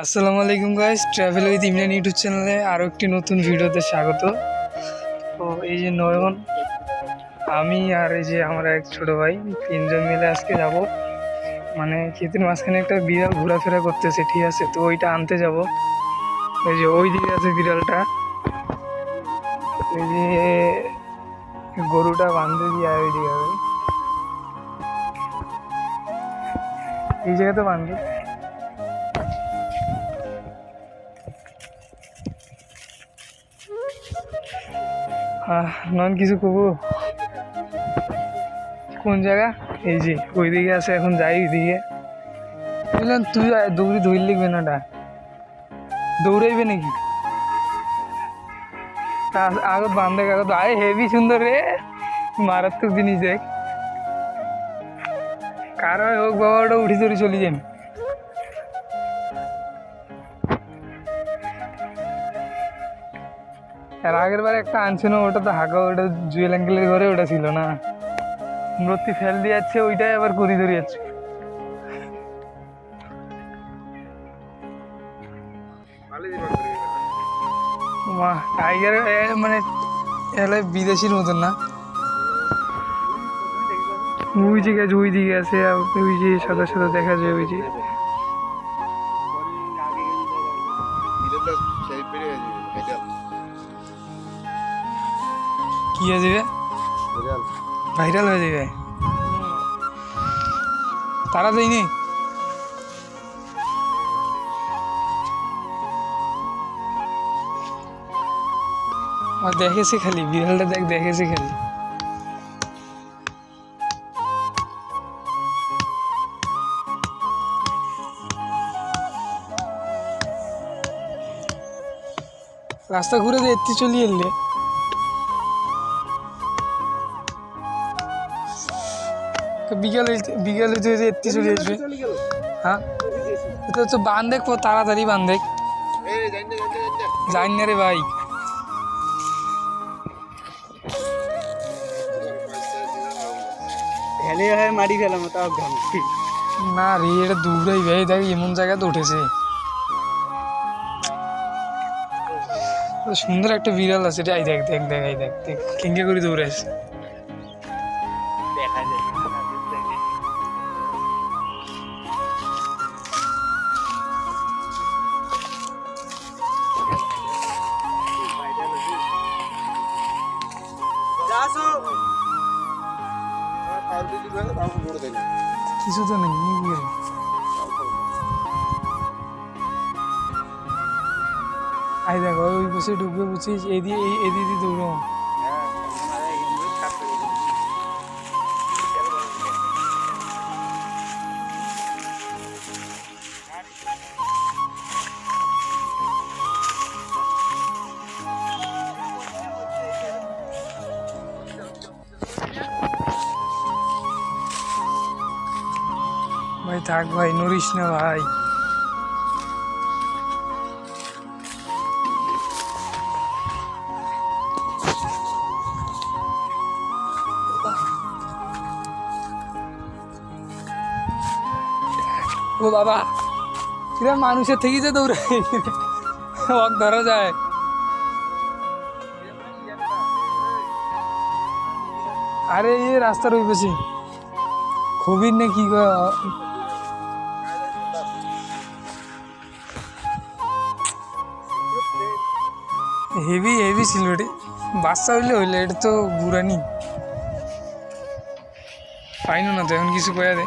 আসসালামু আলাইকুম guys travel with Imran YouTube চ্যানেলে আরও একটি নতুন ভিডিওতে স্বাগত। তো এই যে নয়ন, আমি আর এই যে আমার এক ছোট ভাই, তিনজন মিলে আজকে যাব। মানে ক্ষেতের মাঝখানে একটা বিড়াল ঘোরাফেরা করতেছে, ঠিক আছে? তো ওইটা আনতে যাব। ওই যে ওই দিকে আছে বিড়ালটা। এই যে গরুটা বাঁধতে দিয়ে ওই দিকে এই জায়গাতে বাঁধবে নন কিছু কব? কোন জায়গা? এই যে, ওইদিকে আছে, এখন যাই ওইদিকে। বুঝলেন, তুই দৌড়ি ধরে লিখবে না ডা দৌড়াইবে নাকি? আগত বান্ধে আগত আয় হেভি সুন্দর রে। মারাত্মক জিনিস দেখ। কারও হোক বাবা, ওটা উঠি ধরে চলে যান আর আগের বার একটা আনছিল ওটা তো হাঁকা ওটা জুয়েল আঙ্কেলের ঘরে ওটা ছিল না। মূর্তি ফেল দিয়ে যাচ্ছে, ওইটাই আবার করি ধরে যাচ্ছে। মা টাইগার মানে এলে বিদেশির মতন না? ওই দিকে আছে, ওই দিকে আছে ওই যে সাদা সাদা দেখা যায়, ওই যে। কি হয়ে যাবে? ভাইরাল হয়ে যাবে? তারা দেয়নি আর দেখেছে খালি বিড়ালটা দেখ দেখেছে খালি। রাস্তা ঘুরে দিয়ে এত্তি চলি এলে। বিকালে বিকালে তুই এত্তি চলে আসবে হ্যাঁ? তো বান দেখ তাড়াতাড়ি বান দেখ জানি না রে ভাই। হেলে হয় মারি ফেলাম তাও ঘাম। না রে এটা দৌড়াই ভাই দেখ এমন জায়গাতে উঠেছে। সুন্দর একটা বিড়াল আছে রে, দেখ দেখ দেখ এই দেখ দেখ কিঙ্গে করে দৌড়ে আছে কিছু তো নেই? আই দেখো ওই বসে ঢুকবে বুঝছিস এদি এই দিদি দৌড়ো ভাই থাক ভাই, নড়িস না ভাই। ও বাবা, কিরা মানুষের থেকে যে দৌড়াই ওয়াক ধরা যায়। আরে, এই রাস্তার ওই পাশে খুবই না কি হেভি হেভি ছিল রে বাচ্চা হইলে হইলে এটা তো বুড়ানি। পাইনো না তো, এখন কিছু কয়া দে।